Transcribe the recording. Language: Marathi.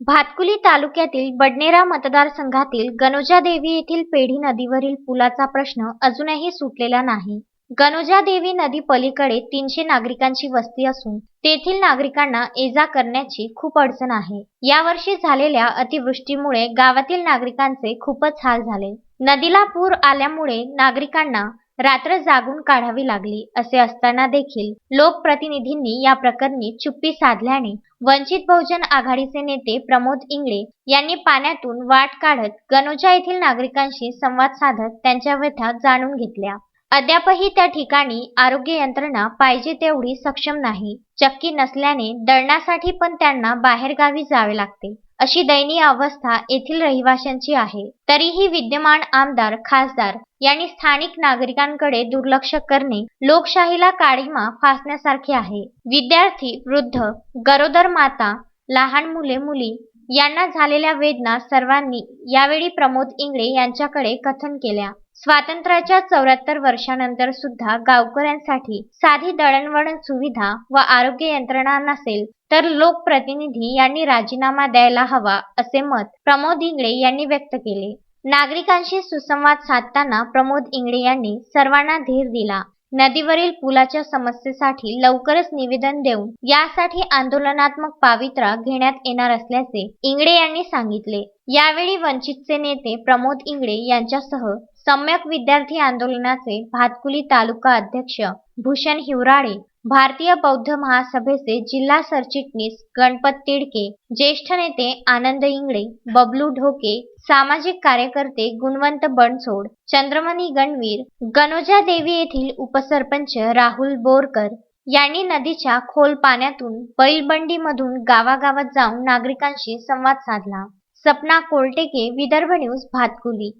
भातकुली तालुक्यातील बडनेरा मतदारसंघातील गणोजा देवी येथील पेढी नदीवरील पुलाचा प्रश्न अजूनही सुटलेला नाही. गणोजा देवी नदी पलीकडे तीनशे नागरिकांची वस्ती असून तेथील नागरिकांना ये जा करण्याची खूप अडचण आहे. यावर्षी झालेल्या अतिवृष्टीमुळे गावातील नागरिकांचे खूपच हाल झाले. नदीला पूर आल्यामुळे नागरिकांना रात्र जागून काढावी लागली असे असताना देखील लोकप्रतिनिधींनी या प्रकरणी चुप्पी साधल्याने वंचित बहुजन आघाडीचे नेते प्रमोद इंगळे यांनी पाण्यातून वाट काढत गणोजा येथील नागरिकांशी संवाद साधत त्यांच्या व्यथा जाणून घेतल्या. अद्यापही त्या ठिकाणी आरोग्य यंत्रणा पाहिजे तेवढी सक्षम नाही. चक्की नसल्याने दळणासाठी पण त्यांना बाहेरगावी जावे लागते. अशी दयनीय अवस्था येथील रहिवाशांची आहे. तरीही विद्यमान आमदार खासदार यांनी स्थानिक नागरिकांकडे दुर्लक्ष करणे लोकशाहीला काळीमा फासण्यासारखे आहे. विद्यार्थी वृद्ध गरोदर माता लहान मुले मुली यांना झालेल्या वेदना सर्वांनी यावेळी प्रमोद इंगळे यांच्याकडे कथन केल्या. स्वातंत्र्याच्या चौऱ्याहत्तर वर्षानंतर सुद्धा गावकऱ्यांसाठी साधी दळणवळण सुविधा व आरोग्य यंत्रणा नसेल तर लोकप्रतिनिधी यांनी राजीनामा द्यायला हवा असे मत प्रमोद इंगळे यांनी व्यक्त केले. नागरिकांशी सुसंवाद साधताना प्रमोद इंगळे यांनी सर्वांना धीर दिला. नदीवरील पुलाच्या समस्येसाठी लवकरच निवेदन देऊन यासाठी आंदोलनात्मक पावित्रा घेण्यात येणार असल्याचे इंगळे यांनी सांगितले. यावेळी वंचितचे नेते प्रमोद इंगळे यांच्यासह सम्यक विद्यार्थी आंदोलनाचे भातकुली तालुका अध्यक्ष भूषण हिवराळे भारतीय बौद्ध महासभेचे जिल्हा सरचिटणीस गणपत तिडके ज्येष्ठ नेते आनंद इंगळे बबलू ढोके सामाजिक कार्यकर्ते गुणवंत बनसोड चंद्रमणी गणवीर गणोजा देवी येथील उपसरपंच राहुल बोरकर यांनी नदीच्या खोल पाण्यातून बैलबंडीमधून गावागावात जाऊन नागरिकांशी संवाद साधला. सपना कोलटेके विदर्भ न्यूज भातकुली.